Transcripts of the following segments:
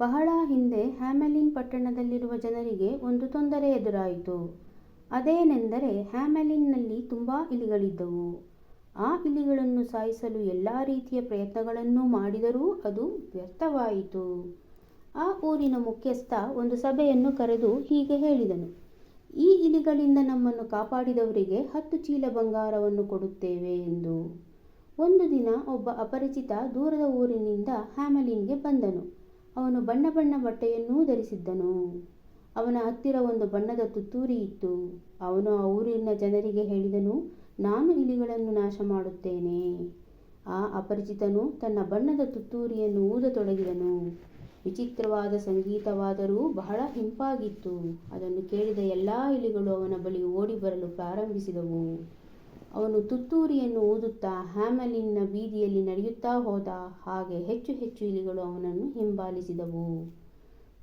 ಬಹಳ ಹಿಂದೆ ಹ್ಯಾಮೆಲಿನ್ ಪಟ್ಟಣದಲ್ಲಿರುವ ಜನರಿಗೆ ಒಂದು ತೊಂದರೆ ಎದುರಾಯಿತು. ಅದೇನೆಂದರೆ ಹ್ಯಾಮೆಲಿನ್ನಲ್ಲಿ ತುಂಬ ಇಲಿಗಳಿದ್ದವು. ಆ ಇಲಿಗಳನ್ನು ಸಾಯಿಸಲು ಎಲ್ಲ ರೀತಿಯ ಪ್ರಯತ್ನಗಳನ್ನೂ ಮಾಡಿದರೂ ಅದು ವ್ಯರ್ಥವಾಯಿತು. ಆ ಊರಿನ ಮುಖ್ಯಸ್ಥ ಒಂದು ಸಭೆಯನ್ನು ಕರೆದು ಹೀಗೆ ಹೇಳಿದನು, ಈ ಇಲಿಗಳಿಂದ ನಮ್ಮನ್ನು ಕಾಪಾಡಿದವರಿಗೆ ಹತ್ತು ಚೀಲ ಬಂಗಾರವನ್ನು ಕೊಡುತ್ತೇವೆ ಎಂದು. ಒಂದು ದಿನ ಒಬ್ಬ ಅಪರಿಚಿತ ದೂರದ ಊರಿನಿಂದ ಹ್ಯಾಮಲಿನ್ಗೆ ಬಂದನು. ಅವನು ಬಣ್ಣ ಬಣ್ಣ ಬಟ್ಟೆಯನ್ನೂ ಧರಿಸಿದ್ದನು. ಅವನ ಹತ್ತಿರ ಒಂದು ಬಣ್ಣದ ತುತ್ತೂರಿ ಇತ್ತು. ಅವನು ಆ ಊರಿನ ಜನರಿಗೆ ಹೇಳಿದನು, ನಾನು ಇಲಿಗಳನ್ನು ನಾಶ ಮಾಡುತ್ತೇನೆ. ಆ ಅಪರಿಚಿತನು ತನ್ನ ಬಣ್ಣದ ತುತ್ತೂರಿಯನ್ನು ಊದತೊಡಗಿದನು. ವಿಚಿತ್ರವಾದ ಸಂಗೀತವಾದರೂ ಬಹಳ ಇಂಪಾಗಿತ್ತು. ಅದನ್ನು ಕೇಳಿದ ಎಲ್ಲಾ ಇಲಿಗಳು ಅವನ ಬಳಿ ಓಡಿ ಬರಲು ಪ್ರಾರಂಭಿಸಿದವು. ಅವನು ತುತ್ತೂರಿಯನ್ನು ಊದುತ್ತಾ ಹ್ಯಾಮಲಿನ್ನ ಬೀದಿಯಲ್ಲಿ ನಡೆಯುತ್ತಾ ಹೋದ ಹಾಗೆ ಹೆಚ್ಚು ಹೆಚ್ಚು ಇಲಿಗಳು ಅವನನ್ನು ಹಿಂಬಾಲಿಸಿದವು.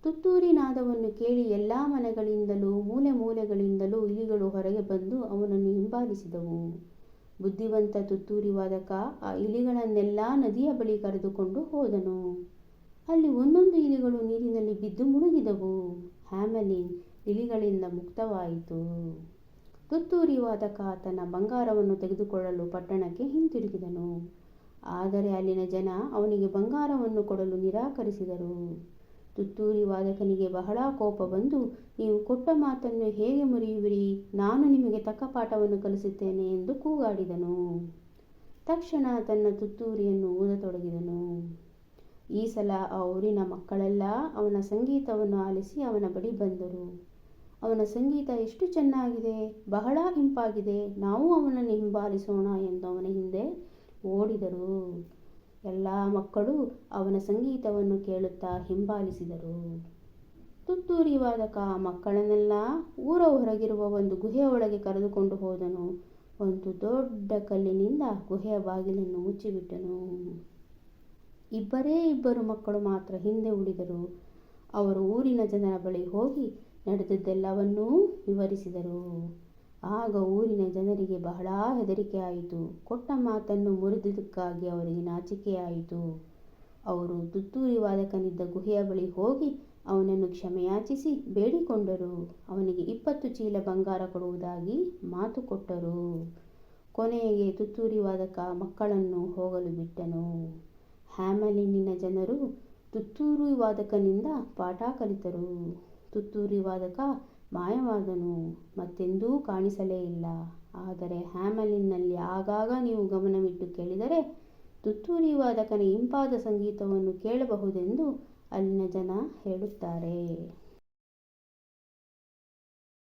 ತುತ್ತೂರಿ ನಾದವನ್ನು ಕೇಳಿ ಎಲ್ಲ ಮನೆಗಳಿಂದಲೂ, ಮೂಲೆ ಮೂಲೆಗಳಿಂದಲೂ ಇಲಿಗಳು ಹೊರಗೆ ಬಂದು ಅವನನ್ನು ಹಿಂಬಾಲಿಸಿದವು. ಬುದ್ಧಿವಂತ ತುತ್ತೂರಿ ವಾದಕ ಆ ಇಲಿಗಳನ್ನೆಲ್ಲ ನದಿಯ ಬಳಿ ಕರೆದುಕೊಂಡು ಹೋದನು. ಅಲ್ಲಿ ಒಂದೊಂದು ಇಲಿಗಳು ನೀರಿನಲ್ಲಿ ಬಿದ್ದು ಮುಳುಗಿದವು. ಹ್ಯಾಮಲಿನ್ ಇಲಿಗಳಿಂದ ಮುಕ್ತವಾಯಿತು. ತುತ್ತೂರಿ ವಾದಕ ತನ್ನ ಬಂಗಾರವನ್ನು ತೆಗೆದುಕೊಳ್ಳಲು ಪಟ್ಟಣಕ್ಕೆ ಹಿಂತಿರುಗಿದನು. ಆದರೆ ಅಲ್ಲಿನ ಜನ ಅವನಿಗೆ ಬಂಗಾರವನ್ನು ಕೊಡಲು ನಿರಾಕರಿಸಿದರು. ತುತ್ತೂರಿ ವಾದಕನಿಗೆ ಬಹಳ ಕೋಪ ಬಂದು, ನೀವು ಕೊಟ್ಟ ಮಾತನ್ನು ಹೇಗೆ ಮುರಿಯುವಿರಿ, ನಾನು ನಿಮಗೆ ತಕ್ಕ ಪಾಠವನ್ನು ಕಲಿಸುತ್ತೇನೆ ಎಂದು ಕೂಗಾಡಿದನು. ತಕ್ಷಣ ತನ್ನ ತುತ್ತೂರಿಯನ್ನು ಊದತೊಡಗಿದನು. ಈ ಸಲ ಆ ಊರಿನ ಮಕ್ಕಳೆಲ್ಲ ಅವನ ಸಂಗೀತವನ್ನು ಆಲಿಸಿ ಅವನ ಬಳಿ ಬಂದರು. ಅವನ ಸಂಗೀತ ಎಷ್ಟು ಚೆನ್ನಾಗಿದೆ, ಬಹಳ ಇಂಪಾಗಿದೆ, ನಾವು ಅವನನ್ನು ಹಿಂಬಾಲಿಸೋಣ ಎಂದು ಅವನ ಹಿಂದೆ ಓಡಿದರು. ಎಲ್ಲ ಮಕ್ಕಳು ಅವನ ಸಂಗೀತವನ್ನು ಕೇಳುತ್ತಾ ಹಿಂಬಾಲಿಸಿದರು. ತುತ್ತೂರಿ ವಾದಕ ಮಕ್ಕಳನ್ನೆಲ್ಲಾ ಊರ ಹೊರಗಿರುವ ಒಂದು ಗುಹೆಯ ಒಳಗೆ ಕರೆದುಕೊಂಡು ಹೋದನು. ಒಂದು ದೊಡ್ಡ ಕಲ್ಲಿನಿಂದ ಗುಹೆಯ ಬಾಗಿಲನ್ನು ಮುಚ್ಚಿಬಿಟ್ಟನು. ಇಬ್ಬರೇ ಇಬ್ಬರು ಮಕ್ಕಳು ಮಾತ್ರ ಹಿಂದೆ ಉಳಿದರು. ಅವರು ಊರಿನ ಜನರ ಬಳಿ ಹೋಗಿ ನಡೆದದ್ದೆಲ್ಲವನ್ನೂ ವಿವರಿಸಿದರು. ಆಗ ಊರಿನ ಜನರಿಗೆ ಬಹಳ ಹೆದರಿಕೆಯಾಯಿತು. ಕೊಟ್ಟ ಮಾತನ್ನು ಮುರಿದುದಕ್ಕಾಗಿ ಅವರಿಗೆ ನಾಚಿಕೆಯಾಯಿತು. ಅವರು ತುತ್ತೂರಿ ವಾದಕನಿದ್ದ ಗುಹೆಯ ಬಳಿ ಹೋಗಿ ಅವನನ್ನು ಕ್ಷಮೆಯಾಚಿಸಿ ಬೇಡಿಕೊಂಡರು. ಅವನಿಗೆ ಇಪ್ಪತ್ತು ಚೀಲ ಬಂಗಾರ ಕೊಡುವುದಾಗಿ ಮಾತು ಕೊಟ್ಟರು. ಕೊನೆಗೆ ತುತ್ತೂರಿ ವಾದಕ ಮಕ್ಕಳನ್ನು ಹೋಗಲು ಬಿಟ್ಟನು. ಹ್ಯಾಮಲಿನಿನ ಜನರು ತುತ್ತೂರಿ ವಾದಕನಿಂದ ಪಾಠ ಕಲಿತರು. ತುತ್ತೂರಿ ವಾದಕ ಮಾಯವಾದನು, ಮತ್ತೆಂದೂ ಕಾಣಿಸಲೇ ಇಲ್ಲ. ಆದರೆ ಹ್ಯಾಮಲಿನ್ನಲ್ಲಿ ಆಗಾಗ ನೀವು ಗಮನವಿಟ್ಟು ಕೇಳಿದರೆ ತುತ್ತೂರಿ ವಾದಕನ ಇಂಪಾದ ಸಂಗೀತವನ್ನು ಕೇಳಬಹುದೆಂದು ಅಲ್ಲಿನ ಜನ ಹೇಳುತ್ತಾರೆ.